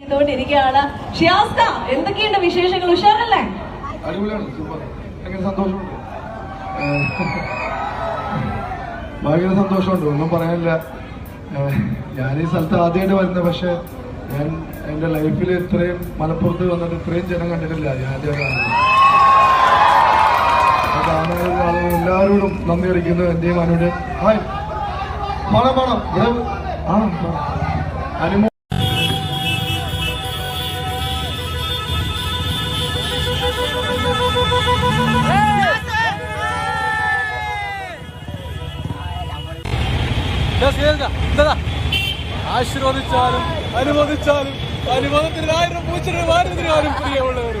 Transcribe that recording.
ചെയ്തുകൊണ്ടിരിക്കുകയാണ്. ഷിയാസ്ത എന്തൊക്കെയുണ്ട് വിശേഷങ്ങൾ? ഉഷാറല്ലേ? അടിപൊളിയാണ് സൂപ്പർ ഭയങ്കര സന്തോഷമുണ്ട്. ഭയങ്കര സന്തോഷമുണ്ട് ഒന്നും പറയാനില്ല. ഞാൻ ഈ സ്ഥലത്ത് ആദ്യമായിട്ട് വരുന്നത് പക്ഷെ ഞാൻ എന്റെ ലൈഫിൽ ഇത്രയും മലപ്പുറത്ത് വന്നിട്ട് ഇത്രയും ജനം കണ്ടിട്ടില്ല. ഞാൻ ആദ്യമായിട്ടാണ്. കാണുന്ന എല്ലാവരോടും നന്ദി അടിക്കുന്നു എന്റെയും അനുവിന്റെ ഹായ്. പണം പണം. ഇവിടെ ആ അനുമോ ആശീർവദിച്ചാലും അനുവദിച്ചാലും പൂച്ചിട്ട് മാറി ആരും പ്രിയമുള്ളവർ